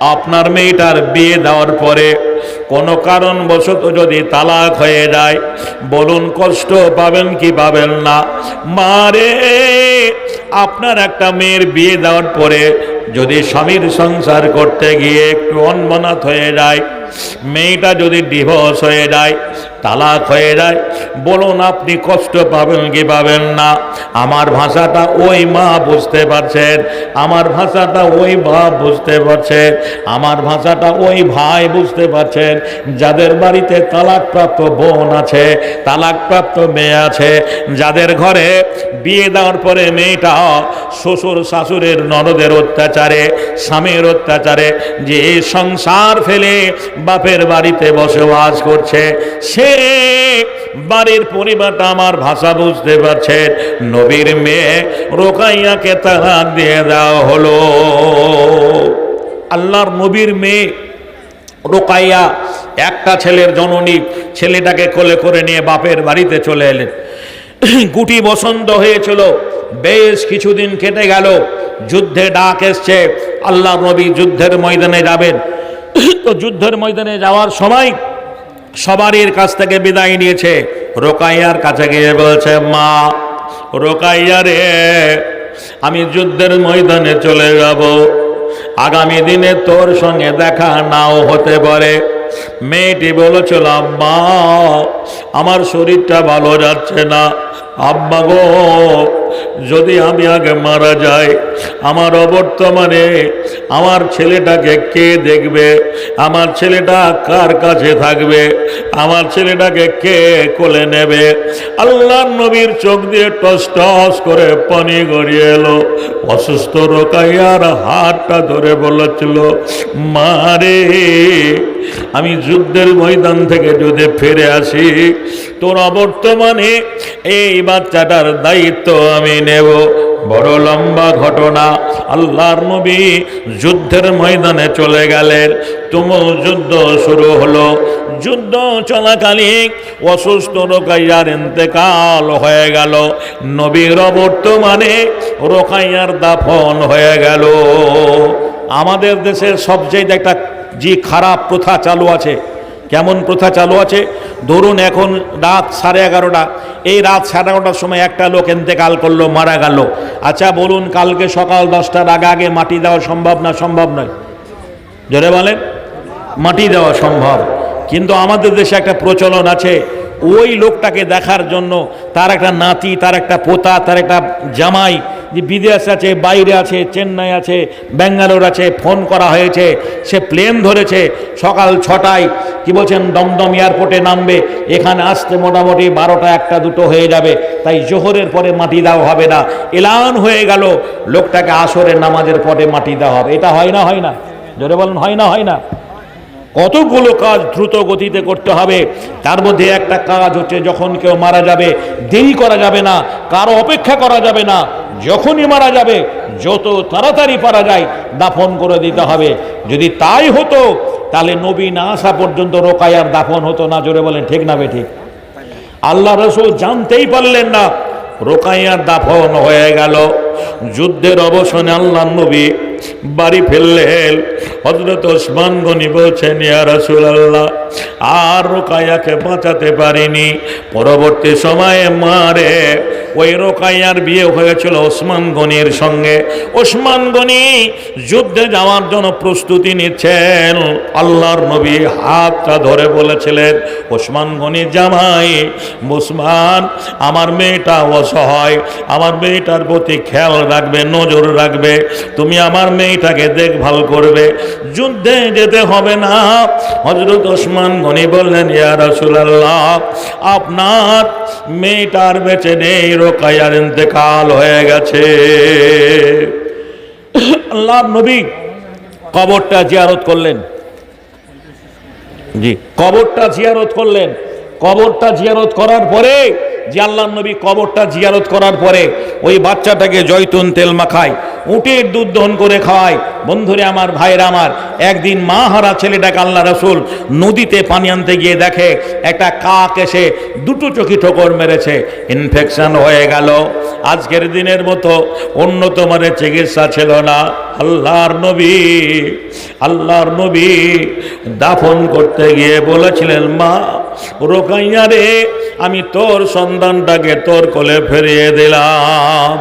আপনার মেয়েটার বিয়ে দেওয়ার পরে কোনো কারণবশত যদি তালাক হয়ে যায়, বলুন কষ্ট পাবেন কি পাবেন না? মারে আপনার একটা মেয়ের বিয়ে দেওয়ার পরে যদি স্বামীর সংসার করতে গিয়ে একটু অন্মনাথ হয়ে যায়, মেয়েটা যদি ডিভোর্স হয়ে যায়, তালাক হয়ে যায়, বলুন আপনি কষ্ট পাবেন কি পাবেন না? আমার ভাষাটা ওই মা বুঝতে পারছেন, আমার ভাষাটা ওই বাপ বুঝতে পারছেন, আমার ভাষাটা ওই ভাই বুঝতে পারছেন, যাদের বাড়িতে তালাকপ্রাপ্ত বোন আছে, তালাকপ্রাপ্ত মেয়ে আছে, যাদের ঘরে বিয়ে দেওয়ার পরে মেয়েটা শ্বশুর শাশুড়ের ননদের অত্যাচারে স্বামীর অত্যাচারে, যে সংসার ফেলে বাপের বাড়িতে বসবাস করছে, সে বাড়ির পরিবারটা আমার ভাষা বুঝতে পারছেন নবীর মেয়ে রোকাইয়াকে তালাক দিয়ে দেওয়া হলো। আল্লাহর নবীর মেয়ে রোকাইয়া একটা ছেলের জননী, ছেলেটাকে কোলে করে নিয়ে বাপের বাড়িতে চলে এলেন। গুটি বসন্ত হয়েছিল। বেশ কিছুদিন কেটে গেল। যুদ্ধে ডাক এসছে, আল্লাহ নবী যুদ্ধের ময়দানে যাবেন। তো যুদ্ধের ময়দানে যাওয়ার সময় সবারই কাছ থেকে বিদায় নিয়েছে। রোকাইয়ার কাছে গিয়ে বলছে, মা, রোকাইয়া রে, আমি যুদ্ধের ময়দানে চলে যাব। আগামী দিনে তোর সঙ্গে দেখা নাও হতে পারে। মেয়েটি বলেছিল আম্মা, আমার শরীরটা ভালো যাচ্ছে না। আব্বা গো যদি আমি আগে মারা যাই, আমার অবর্তমানে আমার ছেলেটাকে কে দেখবে? আমার ছেলেটা কার কাছে থাকবে? আমার ছেলেটাকে কে কোলে নেবে? আল্লাহ নবীর চোখ দিয়ে টস টস করে পানি গড়িয়ে এলো। অসুস্থ রোকাইয়ার হাতটা ধরে বলেছিল মারে আমি যুদ্ধের ময়দান থেকে যদি ফিরে আসি, তোর অবর্তমানে এই বাচ্চাটার দায়িত্ব আমি নেব। বড় লম্বা ঘটনা। আল্লাহর নবী যুদ্ধের ময়দানে চলে গেলেন। তুমুল যুদ্ধ শুরু হলো। যুদ্ধ চলাকালীন অসুস্থ রোকাইয়ার ইন্তেকাল হয়ে গেল। নবীর বর্তমানে রোকাইয়ার দাফন হয়ে গেল। আমাদের দেশের সবচেয়ে একটা যে খারাপ প্রথা চালু আছে। কেমন প্রথা চালু আছে? ধরুন এখন রাত সাড়ে এগারোটা, এই রাত সাড়ে এগারোটার সময় একটা লোক এন্তেকাল করল, মারা গেল। আচ্ছা বলুন, কালকে সকাল দশটার আগে আগে মাটি দেওয়া সম্ভব না সম্ভব নয়? জোরে বলেন, মাটি দেওয়া সম্ভব। কিন্তু আমাদের দেশে একটা প্রচলন আছে, ওই লোকটাকে দেখার জন্য তার একটা নাতি, তার একটা পোতা, তার একটা জামাই যে বিদেশ আছে, বাইরে আছে, চেন্নাই আছে, ব্যাঙ্গালোর আছে, ফোন করা হয়েছে। সে প্লেন ধরেছে সকাল ছটায়। কি বলছেন? দমদম এয়ারপোর্টে নামবে। এখানে আসতে মোটামুটি বারোটা, একটা, দুটো হয়ে যাবে। তাই জোহরের পরে মাটি দেওয়া হবে না। এলান হয়ে গেল। লোকটাকে আসরের নামাজের পরে মাটি দেওয়া হবে। এটা হয় না হয় না? জোরে বলেন, হয় না হয় না? কতগুলো কাজ দ্রুত গতিতে করতে হবে। তার মধ্যে একটা কাজ হচ্ছে, যখন কেউ মারা যাবে, দেরি করা যাবে না। কারও অপেক্ষা করা যাবে না। যখনই মারা যাবে, যত তাড়াতাড়ি পারা যায়, দাফন করে দিতে হবে। যদি তাই হতো, তাহলে নবী না আসা পর্যন্ত রোকায়ার দাফন হতো না, জোরে বলেন, ঠিক না বে ঠিক আল্লাহ রসুল জানতেই পারলেন না রোকাইয়ার দাফন হয়ে গেল। যুদ্ধের অবসানে আল্লাহ নবী বাড়ি ফেললেন। হজরত ওসমান গনি বলছেন, ইয়া রাসূল আল্লাহ আর রোকাইয়াকে বাঁচাতে পারিনি। পরবর্তী সময়ে মারে ওই রোকাইয়ার বিয়ে হয়েছিল ওসমান গনির সঙ্গে। ওসমান গনি যুদ্ধে যাওয়ার জন্য প্রস্তুতি নিচ্ছেন। আল্লাহর নবী হাতটা ধরে বলেছিলেন, ওসমান গনি জামাই মুসমান আমার মেয়েটা অসহায়, আমার মেয়েটার প্রতি খেয়াল রাখবে, নজর রাখবে, তুমি আমার মেয়েটাকে দেখভাল করবে, যুদ্ধে যেতে হবে না। হজরত ওসমান গনি বললেন, ইয়া রাসূলুল্লাহ, আপনার মেয়েটার বেঁচে নেই রোকায়ার ইন্তেকাল হয়ে গেছে। আল্লাহ নবী কবরটা জিয়ারত করলেন। জি, কবরটা জিয়ারত করলেন। কবরটা জিয়ারত করার পরে, যে আল্লাহ নবী কবরটা জিয়ারত করার পরে, ওই বাচ্চাটাকে জয়তুন তেল মাখায়, উটের দুধ দহন করে খাওয়ায় বন্ধুরে আমার, ভাইয়ের আমার, একদিন মা হারা ছেলেটাকে আল্লাহ রসুল নদীতে পানি আনতে গিয়ে দেখে, একটা কাক এসে দুটো চোখি ঠোকর মেরেছে ইনফেকশন হয়ে গেল। আজকের দিনের মতো উন্নত মানের চিকিৎসা ছিল না। আল্লাহর নবী আল্লাহর নবী দাফন করতে গিয়ে বলেছিলেন, মা, রোকাইয়া রে, আমি তোর সন্তানটাকে তোর কোলে ফিরিয়ে দিলাম।